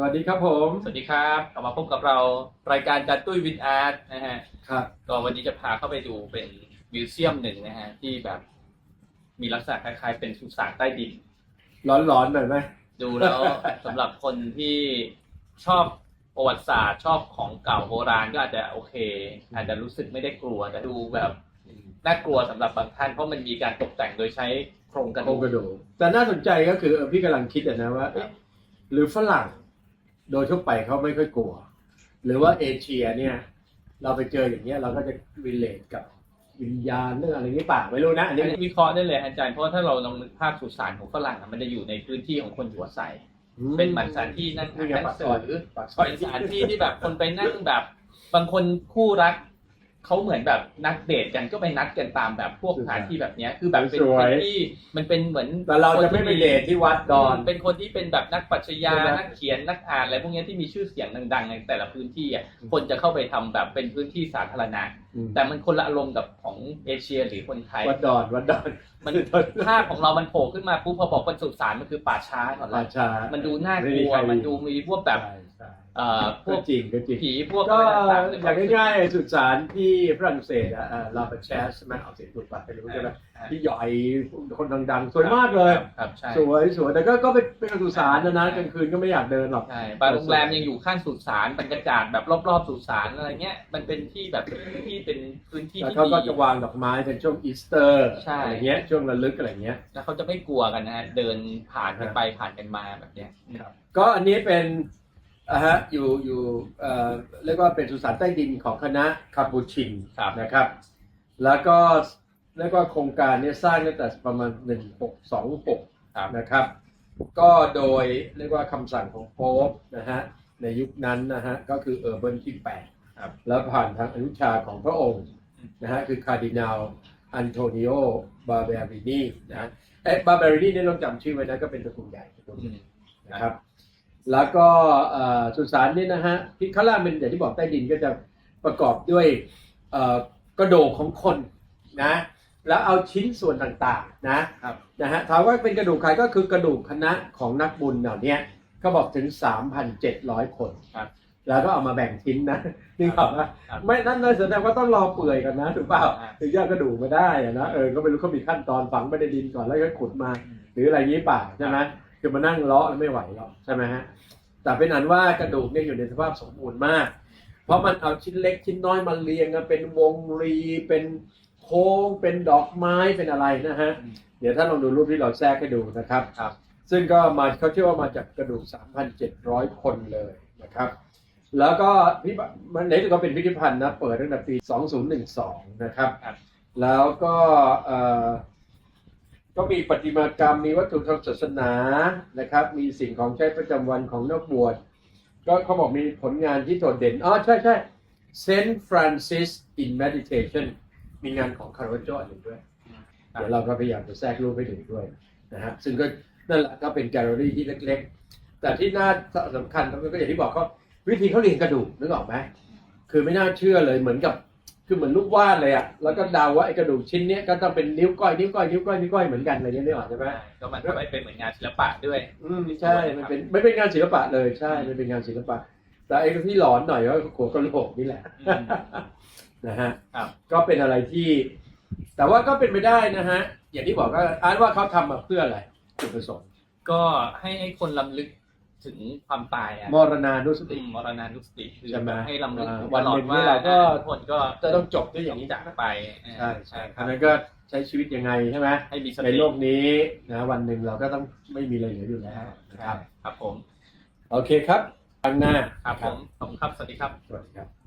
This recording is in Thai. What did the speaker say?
สวัสดีครับผม สวัสดีครับกลับมาพบกับเรารายการการตุ้ยวินอาร์ตนะฮะครับก็วันนี้จะพาเข้าไปดูเป็นมิวเซียมหนึ่งนะฮะที่แบบ มีลักษณะคล้ายๆ เป็นสุสานใต้ดิน ร้อนๆหน่อยไหมดูแล้วสำหรับคนที่ชอบประวัติศาสตร์ชอบของเก่าโบราณก็อาจจะโอเค อาจจะรู้สึกไม่ได้กลัวแต่ดูแบบน่ากลัวสำหรับบางท่านเพราะมันมีการตกแต่งโดยใช้โครงกระโครดูงกกระดูกแต่น่าสนใจก็คือเออพี่กำลังคิดอะนะว่าเอ๊ะหรือฝรั่ง โดยทั่วไปเขาไม่ค่อยกลัว หรือว่าเอเชียเนี่ย เราไปเจออย่างเงี้ยเราก็จะรีเลทกับวิญญาณเรื่องอะไรนี้ป่าไม่รู้นะอันอันี้นนี้วิเคราะห์ได้เลยอาจารย์เพราะว่าถ้าเราลองนึกภาพสุสานของฝรั่งอะมันจะอยู่ในพื้นที่ของคนหัวใส เป็นเหมือนสถานที่นั่งอ่านไงหนัปากงซสือยอปากซอยเป็นสถานที่ที่แบบคนไปนั่งแบบ บางคนคู่รัก เขาเหมือนแบบนัดเดทกันก็ไปนัดกันตามแบบพวกสถานที่แบบเนี้ยคือแบบเป็นพื้นที่มันเป็นเหมือนแต่เราจะไม่ไปเดทที่วัดดอน เป็นคนที่เป็นแบบนักปรัชญาใช่ไหม นักเขียนนักอ่านอะไรพวกเนี้ยที่มีชื่อเสียงดังๆ ในแต่ละพื้นที่อะอืมคนจะเข้าไปทำแบบเป็นพื้นที่สาธารณะอืมแต่มันคนละอารมณ์กับของเอเชียหรือคนไทย วัดดอนวัดดอนมัน ภาพของเรามันโผล่ขึ้นมาปุ๊บพอบอกเป็นสุสานมันคือป่าช้าก่อนเลป่ายชามันดูน่ากไม่ลัวใครมันดูมีพวกแบบ ใช่ใช่เอ่อพก็วกจริงก็จริง ผีพวกก็อะไรต่างๆอย่างง่ายๆสุดสารที่ฝรั่งเศสอะลาปาเชสใช่ไหมเอาเสียงถูกปะไม่รู้ใช่ไหมอ่าที่ใหญ่คนดังๆ สวยมากเลย ครับใช่สวยสวยแต่ก็ก็เป็นเป็นสุสานนะนะกลางคืนก็ไม่อยากเดินหรอก ใช่บางโรงแรมยังอยู่ข้างสุสานบรรยากาศแบบรอบๆสุสานอะไรเงี้ย มันเป็นที่แบบที่เป็นพื้นที่แล้วที่เขาก็ดี จะวางดอกไม้เป็นช่วงอีสเตอร์ใช่ อะไรเงี้ยช่วงระลึกอะไรเงี้ย แล้วเขาจะไม่กลัวกันนะฮะเดินผ่านกันไปผ่านกันมาแบบเนี้ย ก็อันนี้เป็น อ่าฮะอยู่อยู่เอ่อเรียกว่าเป็นสุสานใต้ดินของคณะคาปูชินครับนะครับ แล้วก็เรียกว่าโครงการเนี้สร้างตั้งแต่ประมาณ1626ครับนะครับ ก็โดยเรียกว่าคำสั่งของโป๊ปนะฮะในยุคนั้นนะฮะก็คือเออร์เบิร์นที่8ครับแล้วผ่านทางอนุชาของพระองค์นะฮะคือคาร์ดินาลอันโทนิโอบาเบรินีนะเอ๊ะบาเบรินีเนี่ยต้องจำชื่อไว้นะก็เป็นตระกูลใหญ่ตระกูลอืมนะครับ แล้วก็เอ่อสุสานนี่นะฮะที่ข้างล่างเป็นอย่างที่บอกใต้ดินก็จะประกอบด้วยเอ่อกระโดกของคนนะแล้วเอาชิ้นส่วนต่างๆนะครับนะฮะถามว่าเป็นกระดูกใครก็คือกระดูกคณะของนักบุญเหล่าเนี้ยเขาบอกถึง 3,700 คนครับแล้วก็เอามาแบ่งชิ้นนะนี่ครับว่าครับไม่นั่นเลยแสดงว่าต้องรอเปื่อยกันนะถูกเปล่าอ่าถึงจะเอากระดูกมาได้อะนะเออก็ไม่รู้เขามีขั้นตอนฝังไม่ได้ดินก่อนแล้วก็ขุดมา หรืออะไรนี้เปล่าใช่ไหม คือมานั่งเลาะแล้วไม่ไหวหรอกใช่ไหมฮะแต่เป็นอันว่ากระดูกเนี่ยอยู่ในสภาพสมบูรณ์มาก เพราะมันเอาชิ้นเล็กชิ้นน้อยมาเรียงกันเป็นวงรีเป็นโค้งเป็นดอกไม้เป็นอะไรนะฮะอืมเดี๋ยวถ้าลองดูรูปที่เราแทรกให้ดูนะครับครับ ซึ่งก็มาเขาเชื่อว่ามาจากกระดูก 3,700 คนเลยนะครับแล้วก็พิพมันในที่ก็เป็นพิพิธภัณฑ์นะเปิดตั้งแต่ปี 2012 นะครับครับแล้วก็เอ่อ ก็มีประติมากรรมมีวัตถุทางศาสนานะครับ มีสิ่งของใช้ประจำวันของนักบวชก็เขาบอกมีผลงานที่โดดเด่นอ๋อใช่ใช่ Saint Francis in Meditation มีงานของคาร์วาโจอหนึ่งด้วยเดี๋ยวเราก็พยายามจะแทรกรูปให้ดูด้วยนะฮะซึ่งก็นั่นแหละก็เป็นแกลเลอรี่ที่เล็กๆ แต่ที่น่าสำคัญก็อย่างที่บอกเขาวิธีเขาเรียงกระดูกนึกออกไหมคือไม่น่าเชื่อเลยเหมือนกับ คือเหมือนรูปวาดเลยอะแล้วก็เดาว่าไอ้กระดูกชิ้นเนี้ยก็ต้องเป็นนิ้วก้อยนิ้วก้อยนิ้วก้อยนิ้วก้อยเหมือนกันอะไรเงี้ยนึกออกใช่ไหมก็มันทำให้เป็นเหมือนงานศิลปะด้วย อืมใช่มันเป็นไม่เป็นงานศิลปะเลยใช่มันเป็นงานศิลปะ แต่ไอ้ที่หลอนหน่อยก็หัวกะโหลกนี่แหละอืมนะฮะครับก็เป็นอะไรที่ แต่ว่าก็เป็นไปได้นะฮะ อย่างที่บอกก็อ่านว่าเขาทำมาเพื่ออะไรจุดประสงค์ก็ให้ให้คนลำลึก ถึงความตายอะมรณานุสอืติมมรณานุสติคือใช่ไหมให้ลำลึกอ่าถึงวันตลอหดนึ่งว่าที่เราก็ทุกคนก็จะต้องจบด้วยอย่างนี้จากไปใช่ใช่คอัรับนนั้นก็ใช้ชีวิตยังไงใช่ไหมให้มีสในติโลกนี้นะวันหนึ่งเราก็ต้องไม่มีอะไรเหลืออยู่แล้วนะคครัรับบครับผม โอเคครับครั้งหน้าครับผมขอบคุณครับ สวัสดีครับ สวัสดีครับ